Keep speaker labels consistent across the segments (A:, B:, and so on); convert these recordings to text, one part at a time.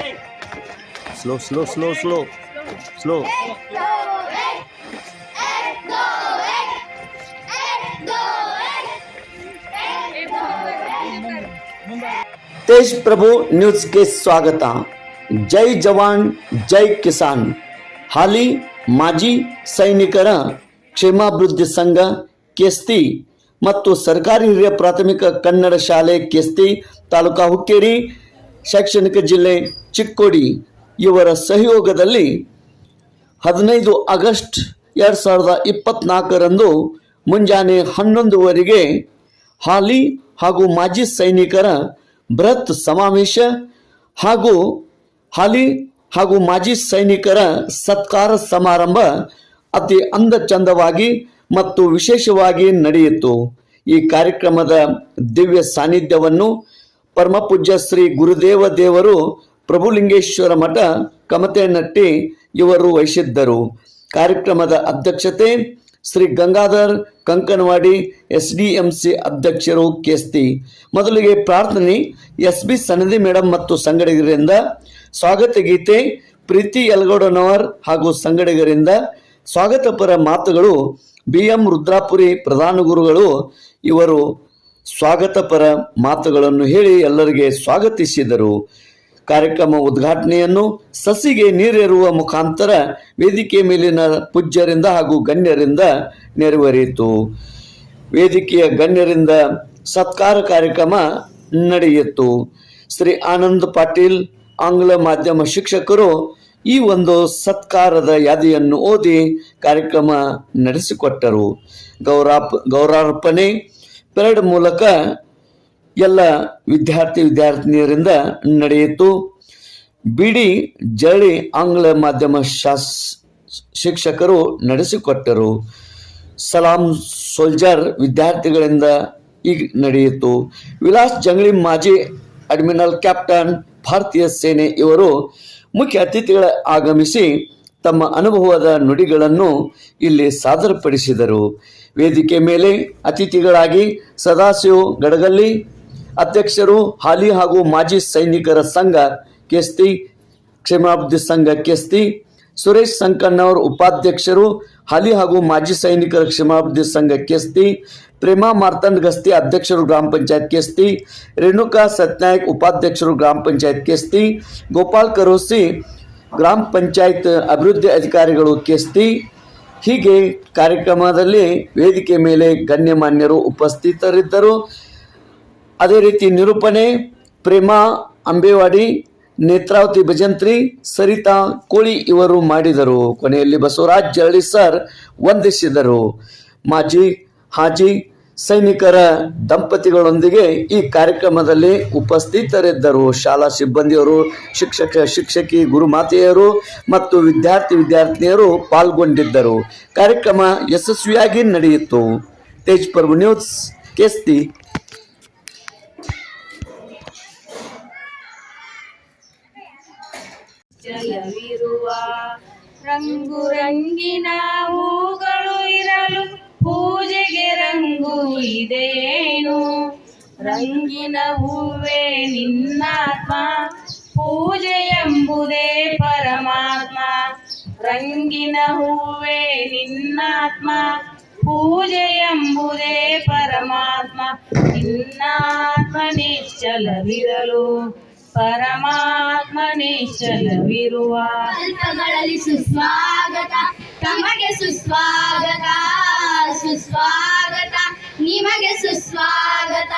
A: Okay
B: slow slow slow slow slow Tej Prabhu ನ್ಯೂಸ್ಗೆ ಸ್ವಾಗತ ಜೈ ಜವಾನ್ ಜೈ ಕಿಸಾನ್ ಹಾಲಿ ಮಾಜಿ ಸೈನಿಕರ ಕ್ಷೇಮಾಭಿವೃದ್ಧಿ ಸಂಘ ಕೆಸ್ತಿ ಮತ್ತು ಸರ್ಕಾರಿ ಹಿರಿಯ ಪ್ರಾಥಮಿಕ ಕನ್ನಡ ಶಾಲೆ, ಕೆಸ್ತಿ ತಾಲೂಕಾ ಹುಕ್ಕೇರಿ ಶೈಕ್ಷಣಿಕ ಜಿಲ್ಲೆ ಚಿಕ್ಕೋಡಿ. ಇವರ ಸಹಯೋಗದಲ್ಲಿ ಹದಿನೈದು ಆಗಸ್ಟ್ ಎರಡು ಸಾವಿರದ ಇಪ್ಪತ್ನಾಲ್ಕರಂದು ಮುಂಜಾನೆ ಹನ್ನೊಂದುವರೆಗೆ ಹಾಲಿ ಹಾಗೂ ಮಾಜಿ ಸೈನಿಕರ ಬೃಹತ್ ಸಮಾವೇಶ ಹಾಗೂ ಹಾಲಿ ಹಾಗೂ ಮಾಜಿ ಸೈನಿಕರ ಸತ್ಕಾರ ಸಮಾರಂಭ ಅತಿ ಅಂದ ಚಂದವಾಗಿ ಮತ್ತು ವಿಶೇಷವಾಗಿ ನಡೆಯಿತು. ಈ ಕಾರ್ಯಕ್ರಮದ ದಿವ್ಯ ಸಾನ್ನಿಧ್ಯವನ್ನು ಪರಮಪೂಜ್ಯ ಶ್ರೀ ಗುರುದೇವ ದೇವರು ಪ್ರಭುಲಿಂಗೇಶ್ವರ ಮಠ ಕಮತೆನಟ್ಟಿ ಇವರು ವಹಿಸಿದ್ದರು. ಕಾರ್ಯಕ್ರಮದ ಅಧ್ಯಕ್ಷತೆ Shri Gangadhar Kankanawadi S D M C ಅಧ್ಯಕ್ಷರು ಕೆಸ್ತಿ ಮೊದಲಿಗೆ ಪ್ರಾರ್ಥನೆ ಎಸ್ ಬಿ ಸನದಿ ಮೇಡಮ್ ಮತ್ತು ಸಂಗಡಿಗರಿಂದ, ಸ್ವಾಗತ ಗೀತೆ ಪ್ರೀತಿ ಯಲಗೌಡನವರ್ ಹಾಗೂ ಸಂಗಡಿಗರಿಂದ, ಸ್ವಾಗತಪರ ಮಾತುಗಳು ಬಿ ಎಂ ರುದ್ರಾಪುರಿ ಪ್ರಧಾನ ಗುರುಗಳು ಇವರು ಸ್ವಾಗತಪರ ಮಾತುಗಳನ್ನು ಹೇಳಿ ಎಲ್ಲರಿಗೆ ಸ್ವಾಗತಿಸಿದರು. ಕಾರ್ಯಕ್ರಮ ಉದ್ಘಾಟನೆಯನ್ನು ಸಸಿಗೆ ನೀರೆರುವ ಮುಖಾಂತರ ವೇದಿಕೆ ಮೇಲಿನ ಪೂಜ್ಯರಿಂದ ಹಾಗೂ ಗಣ್ಯರಿಂದ ನೆರವೇರಿತು. ವೇದಿಕೆಯ ಗಣ್ಯರಿಂದ ಸತ್ಕಾರ ಕಾರ್ಯಕ್ರಮ ನಡೆಯಿತು. ಶ್ರೀ ಆನಂದ್ ಪಾಟೀಲ್, ಆಂಗ್ಲ ಮಾಧ್ಯಮ ಶಿಕ್ಷಕರು ಈ ಒಂದು ಸತ್ಕಾರದ ಯಾದಿಯನ್ನು ಓದಿ ಕಾರ್ಯಕ್ರಮ ನಡೆಸಿಕೊಟ್ಟರು. ಗೌರಾಪ್, ಗೌರಾರ್ಪಣೆ ಪೆರಡ್ ಮೂಲಕ ಎಲ್ಲ ವಿದ್ಯಾರ್ಥಿ ವಿದ್ಯಾರ್ಥಿನಿಯರಿಂದ ನಡೆಯಿತು. ಬಿಡಿ ಜರಳಿ ಆಂಗ್ಲ ಮಾಧ್ಯಮ ಶಾಸ್, ಶಿಕ್ಷಕರು ನಡೆಸಿಕೊಟ್ಟರು. ಸಲಾಂ ಸೋಲ್ಜರ್ ವಿದ್ಯಾರ್ಥಿಗಳಿಂದ ಈಗ ನಡೆಯಿತು. ವಿಲಾಸ್ ಜಂಗ್ಲಿ ಮಾಜಿ ಅಡ್ಮಿರಲ್ ಕ್ಯಾಪ್ಟನ್ ಭಾರತೀಯ ಸೇನೆ ಇವರು ಮುಖ್ಯ ಅತಿಥಿಗಳ ಆಗಮಿಸಿ ತಮ್ಮ ಅನುಭವದ ನುಡಿಗಳನ್ನು ಇಲ್ಲಿ ಸಾದರಪಡಿಸಿದರು. ವೇದಿಕೆ ಮೇಲೆ ಅತಿಥಿಗಳಾಗಿ ಸದಾಶಿವ್ ಗಡಗಲ್ಲಿ ಅಧ್ಯಕ್ಷರು ಹಾಲಿ ಹಾಗೂ ಮಾಜಿ ಸೈನಿಕರ ಸಂಘ ಕೆಸ್ತಿ, ಕ್ಷೇಮಾಭಿವೃದ್ಧಿ ಸಂಘ ಕೆಸ್ತಿ, ಸುರೇಶ್ ಸಂಕಣ್ಣವರ ಉಪಾಧ್ಯಕ್ಷರು, ಹಾಲಿ ಹಾಗೂ ಮಾಜಿ ಸೈನಿಕರ ಕ್ಷೇಮಾಭಿವೃದ್ಧಿ ಸಂಘ ಕೆಸ್ತಿ, ಪ್ರೇಮಾ ಮಾರ್ತಂಡ್ ಗಸ್ತಿ ಅಧ್ಯಕ್ಷರು ಗ್ರಾಮ ಪಂಚಾಯತ್ ಕೆಸ್ತಿ, ರೇಣುಕಾ ಸತ್ನಾಯಕ್ ಉಪಾಧ್ಯಕ್ಷರು ಗ್ರಾಮ ಪಂಚಾಯತ್ ಕೆಸ್ತಿ, ಗೋಪಾಲ್ ಕರೋಸಿ ಗ್ರಾಮ ಪಂಚಾಯತ್ ಅಭಿವೃದ್ಧಿ ಅಧಿಕಾರಿಗಳು ಕೆಸ್ತಿ ಹೀಗೆ ಕಾರ್ಯಕ್ರಮದಲ್ಲಿ ವೇದಿಕೆ ಮೇಲೆ ಗಣ್ಯಮಾನ್ಯರು ಉಪಸ್ಥಿತರಿದ್ದರು. ಅದೇ ರೀತಿ ನಿರೂಪಣೆ, ಪ್ರೇಮಾ, ಅಂಬೇವಾಡಿ, ನೇತ್ರಾವತಿ ಭಜಂತ್ರಿ, ಸರಿತಾ, ಕೋಳಿ ಇವರು ಮಾಡಿದರು. ಕೊನೆಯಲ್ಲಿ ಬಸವರಾಜ್ ಜರಳಿ ಸರ್ ವಂದಿಸಿದರು. ಮಾಜಿ ಹಾಜಿ ಸೈನಿಕರ ದಂಪತಿಗಳೊಂದಿಗೆ ಈ ಕಾರ್ಯಕ್ರಮದಲ್ಲಿ ಉಪಸ್ಥಿತರಿದ್ದರು. ಶಾಲಾ ಸಿಬ್ಬಂದಿಯರು, ಶಿಕ್ಷಕ, ಶಿಕ್ಷಕಿ, ಗುರುಮಾತೆಯರು ಮತ್ತು ವಿದ್ಯಾರ್ಥಿ ವಿದ್ಯಾರ್ಥಿನಿಯರು ಪಾಲ್ಗೊಂಡಿದ್ದರು. ಕಾರ್ಯಕ್ರಮ ಯಶಸ್ವಿಯಾಗಿ ನಡೆಯಿತು. ತೇಜ್ ಪರ್ವ ನ್ಯೂಸ್, ಕೆಸ್ತಿ.
C: ರಂಗು ರಂಗಿನ ಹೂಗಳು ಇರಲು ಪೂಜೆಗೆ ರಂಗು ಇದೆಯೇನು ರಂಗಿನ ಹೂವೇ ನಿನ್ನಾತ್ಮ, ಪೂಜೆ ಎಂಬುದೇ ಪರಮಾತ್ಮ. ರಂಗಿನ ಹೂವೇ ನಿನ್ನಾತ್ಮ, ಪೂಜೆ ಎಂಬುದೇ ಪರಮಾತ್ಮ. ನಿನ್ನಾತ್ಮ ನಿಶ್ಚಲವಿರಲು, ಪರಮಾತ್ಮ ನಿಶ್ಚಲವಿರುವ.
D: ಸುಸ್ವಾಗತ, ತಮಗೆ ಸುಸ್ವಾಗತ. ಸುಸ್ವಾಗತ. ನಿಮಗೆ ಸುಸ್ವಾಗತ.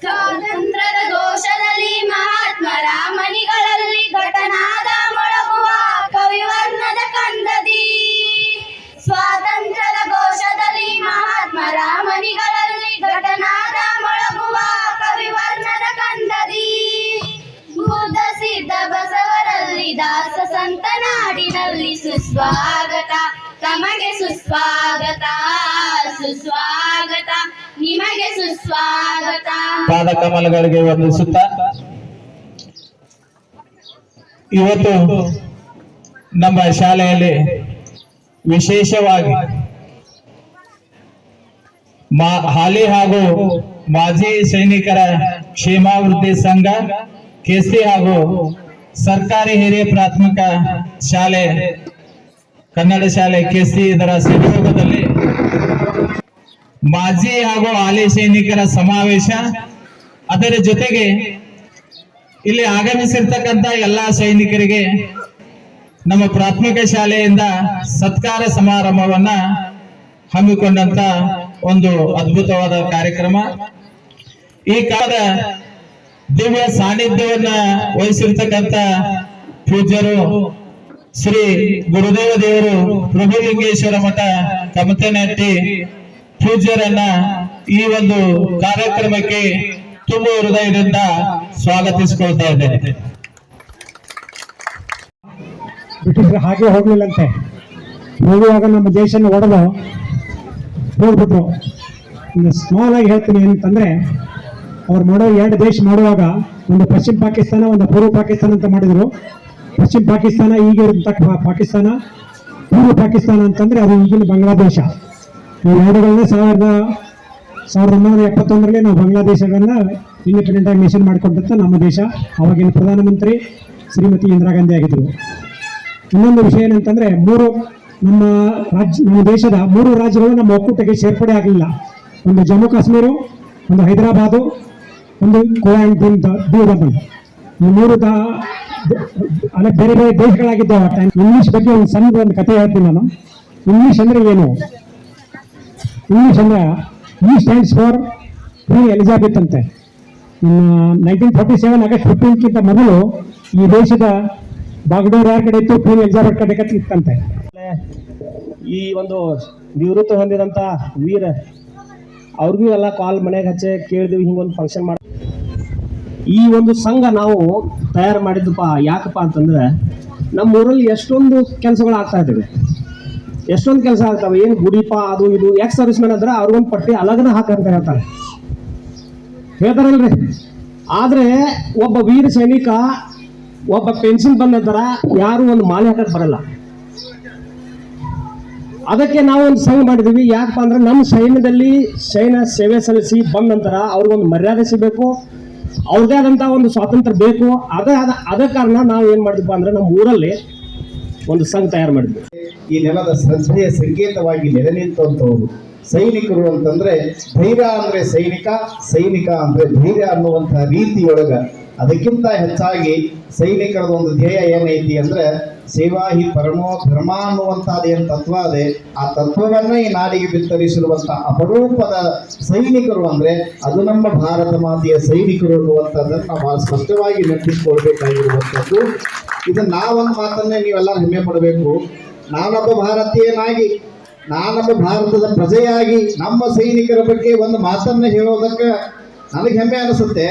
D: ಸ್ವಾತಂತ್ರ್ಯದ ದೋಷದಲ್ಲಿ ಮಹಾತ್ಮರ ರಾಮನಿಗಳಲ್ಲಿ ಘಟನಾದ ಮೊಳಗುವ ಕವಿವರ್ಣದ ಕಂದದಿ. ಸ್ವಾತಂತ್ರ್ಯದ ಘೋಷದಲ್ಲಿ ಮಹಾತ್ಮರ ರಾಮನಿಗಳಲ್ಲಿ ಘಟನಾದ ಮೊಳಗುವ ಕವಿವರ್ಣದ ಕಂದದಿ. ಬುದ್ಧ ಸಿದ್ಧ ಬಸವರಲ್ಲಿ ದಾಸ ಸಂತನಾಡಿನಲ್ಲಿ ಸುಸ್ವಾಗತ. ತಮಗೆ ಸುಸ್ವಾಗತ ಸುಸ್ವಾಗತ, ನಿಮಗೆ ಸುಸ್ವಾಗತ.
E: ಪಾದ ಕಮಲಗಳಿಗೆ ವಂದಿಸುತ್ತ. ಇವತ್ತು ನಮ್ಮ ಶಾಲೆಯಲ್ಲಿ ವಿಶೇಷವಾಗಿ ಮಾ, ಹಾಲಿ ಹಾಗೂ ಮಾಜಿ ಸೈನಿಕರ ಕ್ಷೇಮಾಭಿವೃದ್ಧಿ ಸಂಘ ಕೆಸಿ ಹಾಗೂ ಸರ್ಕಾರಿ ಹಿರಿಯ ಪ್ರಾಥಮಿಕ ಶಾಲೆ ಕನ್ನಡ ಶಾಲೆ ಕೆಸಿ ಇದರ ಸಹಯೋಗದಲ್ಲಿ ಮಾಜಿ ಹಾಗೂ ಹಾಲಿ ಸೈನಿಕರ ಸಮಾವೇಶ. ಅದರ ಜೊತೆಗೆ ಇಲ್ಲಿ ಆಗಮಿಸಿರ್ತಕ್ಕಂಥ ಎಲ್ಲಾ ಸೈನಿಕರಿಗೆ ನಮ್ಮ ಪ್ರಾಥಮಿಕ ಶಾಲೆಯಿಂದ ಸತ್ಕಾರ ಸಮಾರಂಭವನ್ನ ಹಮ್ಮಿಕೊಂಡಂತ ಒಂದು ಅದ್ಭುತವಾದ ಕಾರ್ಯಕ್ರಮ. ಈ ಕಾಲದ ದಿವ್ಯ ಸಾನ್ನಿಧ್ಯವನ್ನ ವಹಿಸಿರ್ತಕ್ಕಂಥ ಪೂಜ್ಯರು ಶ್ರೀ ಗುರುದೇವ ದೇವರು ಪ್ರಭುಲಿಂಗೇಶ್ವರ ಮಠ ಕಮತನಹಟ್ಟಿ ಪೂಜ್ಯರನ್ನ ಈ ಒಂದು ಕಾರ್ಯಕ್ರಮಕ್ಕೆ ತುಂಬ ಹೃದಯದಿಂದ ಸ್ವಾಗತಿಸಿಕೊಳ್ತಾ ಇದ್ದೇನೆ.
A: ಬ್ರಿಟಿಷರು ಹಾಗೆ ಹೋಗ್ಲಿಲ್ಲಂತೆ. ಹೋಗುವಾಗ ನಮ್ಮ ದೇಶನ ಒಡೆದು ಹೋಗ್ಬಿಟ್ರು. ಸ್ಮಾಲ್ ಆಗಿ ಹೇಳ್ತೀನಿ ಏನಂತಂದ್ರೆ, ಅವ್ರು ಮಾಡೋ ಎರಡು ದೇಶ ಮಾಡುವಾಗ ಒಂದು ಪಶ್ಚಿಮ ಪಾಕಿಸ್ತಾನ, ಒಂದು ಪೂರ್ವ ಪಾಕಿಸ್ತಾನ ಅಂತ ಮಾಡಿದ್ರು. ಪಶ್ಚಿಮ ಪಾಕಿಸ್ತಾನ, ಈಗ ಪಾಕಿಸ್ತಾನ, ಪೂರ್ವ ಪಾಕಿಸ್ತಾನ ಅಂತಂದ್ರೆ ಅದು ಈಗಿನ ಬಾಂಗ್ಲಾದೇಶ. ಈ ಎರಡುಗಳನ್ನ ಸಾವಿರದ ಸಾವಿರದ ಒಂಬೈನೂರ ಎಪ್ಪತ್ತೊಂದರಲ್ಲಿ ನಾವು ಬಾಂಗ್ಲಾದೇಶಗಳನ್ನ ಇಂಡಿಪೆಂಡೆಂಟ್ ಆಗಿ ನೇಷನ್ ಮಾಡಿಕೊಂಡಂತ ನಮ್ಮ ದೇಶ, ಅವಾಗಿನ ಪ್ರಧಾನಮಂತ್ರಿ ಶ್ರೀಮತಿ ಇಂದಿರಾ ಗಾಂಧಿ ಆಗಿದ್ರು. ಇನ್ನೊಂದು ವಿಷಯ ಏನಂತಂದ್ರೆ, ಮೂರು ನಮ್ಮ ರಾಜ್ಯ ನಮ್ಮ ದೇಶದ ಮೂರು ರಾಜ್ಯಗಳು ನಮ್ಮ ಒಕ್ಕೂಟಕ್ಕೆ ಸೇರ್ಪಡೆ ಆಗಲಿಲ್ಲ. ಒಂದು ಜಮ್ಮು ಕಾಶ್ಮೀರ, ಒಂದು ಹೈದರಾಬಾದು, ಒಂದು ಗೋವಾ ಅಂಡ್ ದ ಅಲ್ಲ, ಬೇರೆ ಬೇರೆ ದೇಶಗಳಾಗಿದ್ದಾವೆ. ಇಂಗ್ಲಿಷ್ ಬಗ್ಗೆ ಒಂದು ಸಣ್ಣ ಒಂದು ಕಥೆ ಹೇಳ್ತೀನಿ ನಾನು. ಇಂಗ್ಲಿಷ್ ಅಂದ್ರೆ ಏನು? ಇಂಗ್ಲಿಷ್ ಅಂದ್ರೆ ಈ ಸ್ಟ್ಯಾಂಡ್ಸ್ ಫಾರ್ ಕ್ವೀನ್ ಎಲಿಜಾಬೆತ್ ಅಂತೆ. ನೈನ್ಟೀನ್ ಫಾರ್ಟಿ ಸೆವೆನ್ ಆಗಸ್ಟ್ ಫಿಫ್ಟೀನ್ಕ್ಕಿಂತ ಮೊದಲು ಈ ದೇಶದ ಬಾಗ್ಡೋರ್ ಯಾರ ಕಡೆ ಇತ್ತು? ಕ್ವೀನ್ ಎಲಿಜಾಬೆತ್ ಕಡೆ ಇತ್ತಂತೆ
F: ಈ ಒಂದು ನಿವೃತ್ತಿ ಹೊಂದಿದಂತ ವೀರ, ಅವ್ರಿಗೂ ಎಲ್ಲ ಕಾಲ್ ಮನೆಗೆ ಹಚ್ಚೆ ಕೇಳಿದ್ವಿ ಹಿಂಗೊಂದು ಫಂಕ್ಷನ್ ಮಾಡಿ ಈ ಒಂದು ಸಂಘ ನಾವು ತಯಾರು ಮಾಡಿದ್ದಪ್ಪ ಯಾಕಪ್ಪ ಅಂತಂದ್ರೆ ನಮ್ಮ ಊರಲ್ಲಿ ಎಷ್ಟೊಂದು ಕೆಲಸಗಳು ಆಗ್ತಾ ಇದ್ದಾವೆ. ಎಷ್ಟೊಂದು ಕೆಲಸ ಆಗ್ತವೆ ಏನು ಗುಡಿಪ, ಅದು ಇದು ಎಕ್ಸ್ ಸರ್ವಿಸ್ ಮ್ಯಾನ್ ಅಂದ್ರೆ ಅವ್ರಿಗೊಂದು ಪಟ್ಟಿ ಅಲಗನ ಹಾಕಂತ ಹೇಳ್ತಾರೆ. ಹೇಳ್ತಾರಲ್ರಿ. ಆದರೆ ಒಬ್ಬ ವೀರ ಸೈನಿಕ, ಒಬ್ಬ ಪೆನ್ಷನ್ ಬಂದಂತರ ಯಾರು ಒಂದು ಮಾಲೆ ಹಾಕಕ್ಕೆ ಬರಲ್ಲ. ಅದಕ್ಕೆ ನಾವು ಒಂದು ಸಂಘ ಮಾಡಿದ್ದೀವಿ. ಯಾಕಪ್ಪ ಅಂದ್ರೆ ನಮ್ಮ ಸೈನ್ಯದಲ್ಲಿ ಸೈನ್ಯ ಸೇವೆ ಸಲ್ಲಿಸಿ ಬಂದ ನಂತರ ಅವ್ರಿಗೊಂದು ಮರ್ಯಾದೆ ಸಿಗಬೇಕು. ಅವ್ರದೇ ಆದಂಥ ಒಂದು ಸ್ವಾತಂತ್ರ್ಯ ಬೇಕು. ಅದೇ ಅದ ಕಾರಣ ನಾವು ಏನು ಮಾಡಿದ್ವಿ ಅಂದ್ರೆ ನಮ್ಮ ಊರಲ್ಲಿ ಒಂದು ಸಂಘ ತಯಾರು ಮಾಡಿದ್ವಿ.
G: ಈ ನೆಲದ ಸಂಸ್ಥೆಯ ಸಂಕೇತವಾಗಿ ನೆಲೆ ನಿಂತವರು ಸೈನಿಕರು ಅಂತಂದ್ರೆ ಧೈರ್ಯ ಅಂದ್ರೆ ಸೈನಿಕ ಸೈನಿಕ ಅಂದ್ರೆ ಧೈರ್ಯ ಅನ್ನುವಂತಹ ರೀತಿಯೊಳಗ ಅದಕ್ಕಿಂತ ಹೆಚ್ಚಾಗಿ ಸೈನಿಕರ ಒಂದು ಧ್ಯೇಯ ಏನೈತಿ ಅಂದ್ರೆ, ಸೇವಾ ಹಿ ಪರಮೋ ಧರ್ಮ ಅನ್ನುವಂಥದ್ದು ಏನು ತತ್ವ ಅದೇ, ಆ ತತ್ವವನ್ನ ಈ ನಾಡಿಗೆ ಬಿತ್ತರಿಸಿರುವಂತಹ ಅಪರೂಪದ ಸೈನಿಕರು ಅಂದ್ರೆ, ಅದು ನಮ್ಮ ಭಾರತ ಮಾತೆಯ ಸೈನಿಕರು ಅನ್ನುವಂಥದ್ದನ್ನು ನಾವು ಬಹಳ ಸ್ಪಷ್ಟವಾಗಿ ನೆನಪಿಸ್ಕೊಳ್ಬೇಕಾಗಿರುವಂಥದ್ದು. ಇದು ನಾವೊಂದು ಮಾತನ್ನೇ ನೀವೆಲ್ಲ ಹೆಮ್ಮೆ ಪಡಬೇಕು. ನಾನೊಬ್ಬ ಭಾರತೀಯನಾಗಿ, ನಾನೊಬ್ಬ ಭಾರತದ ಪ್ರಜೆಯಾಗಿ ನಮ್ಮ ಸೈನಿಕರ ಬಗ್ಗೆ ಒಂದು ಮಾತನ್ನ ಹೇಳೋದಕ್ಕೆ ನನಗೆ ಹೆಮ್ಮೆ ಅನಿಸುತ್ತೆ,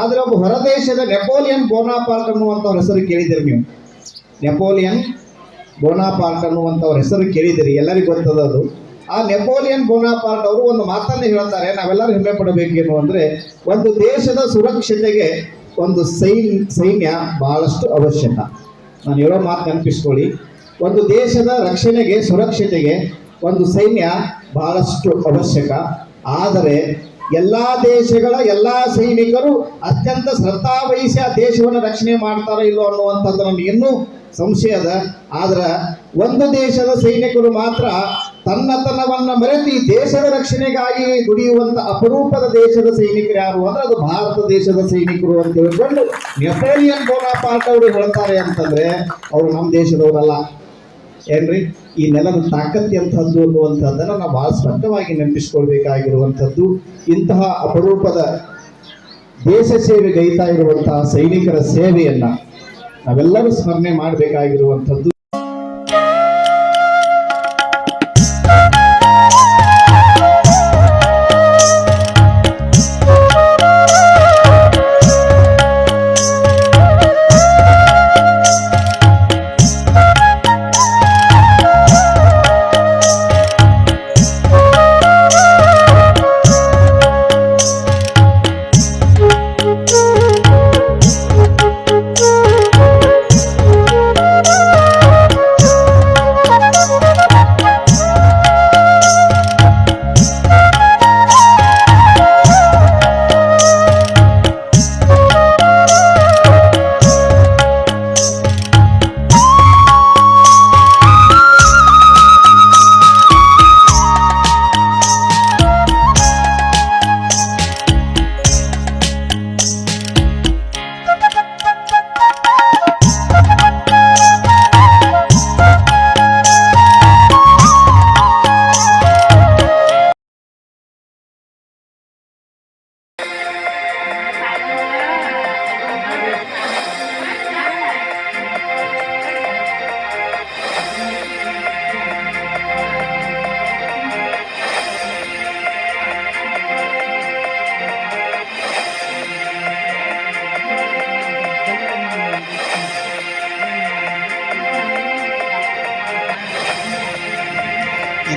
G: ಆದರೆ ಒಬ್ಬ ಹೊರದೇಶದ ನೆಪೋಲಿಯನ್ ಬೋನಾಪಾರ್ಟ್ ಅನ್ನುವಂಥವ್ರ ಹೆಸರು ಕೇಳಿದಿರಿ ನೀವು. ನೆಪೋಲಿಯನ್ ಬೋನಾಪಾರ್ಟ್ ಅನ್ನುವಂಥವ್ರ ಹೆಸರು ಕೇಳಿದಿರಿ ಎಲ್ಲರಿಗೂ ಗೊತ್ತದದು ಆ ನೆಪೋಲಿಯನ್ ಬೋನಾಪಾರ್ಟ್ ಅವರು ಒಂದು ಮಾತನ್ನು ಹೇಳ್ತಾರೆ, ನಾವೆಲ್ಲರೂ ಹೆಮ್ಮೆ ಪಡಬೇಕೇನು ಅಂದರೆ, ಒಂದು ದೇಶದ ಸುರಕ್ಷತೆಗೆ ಒಂದು ಸೈನ್, ಸೈನ್ಯ ಬಹಳಷ್ಟು ಅವಶ್ಯಕ. ನಾನು ಹೇಳೋ ಮಾತು ನೆನಪಿಸ್ಕೊಳ್ಳಿ. ಒಂದು ದೇಶದ ರಕ್ಷಣೆಗೆ, ಸುರಕ್ಷತೆಗೆ ಒಂದು ಸೈನ್ಯ ಬಹಳಷ್ಟು ಅವಶ್ಯಕ. ಆದರೆ ಎಲ್ಲ ದೇಶಗಳ ಎಲ್ಲ ಸೈನಿಕರು ಅತ್ಯಂತ ಶ್ರದ್ಧಾ ವಹಿಸಿ ಆ ದೇಶವನ್ನು ರಕ್ಷಣೆ ಮಾಡ್ತಾರೋ ಇಲ್ಲೋ ಅನ್ನುವಂಥದ್ದು ನಮ್ಗೆ ಇನ್ನೂ ಸಂಶಯ ಅದ. ಆದ್ರೆ ಒಂದು ದೇಶದ ಸೈನಿಕರು ಮಾತ್ರ ತನ್ನತನವನ್ನ ಮರೆತು ಈ ದೇಶದ ರಕ್ಷಣೆಗಾಗಿ ದುಡಿಯುವಂತ ಅಪರೂಪದ ದೇಶದ ಸೈನಿಕರು ಯಾರು ಅಂದ್ರೆ ಅದು ಭಾರತ ದೇಶದ ಸೈನಿಕರು ಅಂತ ಹೇಳ್ಕೊಂಡು ನೆಪೋಲಿಯನ್ ಬೋನಾಪಾರ್ಟ್ ಅವರು ಹೇಳ್ತಾರೆ ಅಂತಂದ್ರೆ ಅವರು ನಮ್ಮ ದೇಶದವರಲ್ಲ. ಏನ್ರಿ? ಈ ನೆಲದ ತಾಕತ್ತಿ ಅಂತಹದ್ದು ಅನ್ನುವಂಥದ್ದನ್ನು ನಾವು ಬಹಳ ಸ್ಪಷ್ಟವಾಗಿ ನೆನಪಿಸ್ಕೊಳ್ಬೇಕಾಗಿರುವಂಥದ್ದು. ಇಂತಹ ಅಪರೂಪದ ದೇಶ ಸೇವೆಗೈತಾ ಇರುವಂತಹ ಸೈನಿಕರ ಸೇವೆಯನ್ನ ನಾವೆಲ್ಲರೂ ಸ್ಮರಣೆ ಮಾಡಬೇಕಾಗಿರುವಂಥದ್ದು.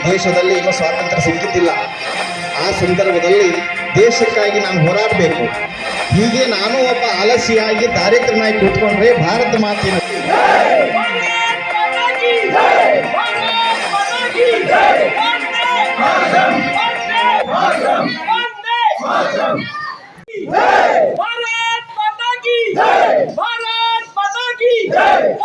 G: ದೇಶದಲ್ಲಿ ಇನ್ನೂ ಸ್ವಾತಂತ್ರ್ಯ ಸಿಕ್ಕಿದ್ದಿಲ್ಲ ಆ ಸಂದರ್ಭದಲ್ಲಿ ದೇಶಕ್ಕಾಗಿ ನಾನು ಹೋರಾಡಬೇಕು ಹೀಗೆ ನಾನು ಒಬ್ಬ ಆಲಸಿಯಾಗಿ ದಾರಿದ್ರ್ಯನಾಗಿ ಕೂತ್ಕೊಂಡ್ರೆ ಭಾರತ ಮಾತಿನ
F: ಭಾರತ ಜೈ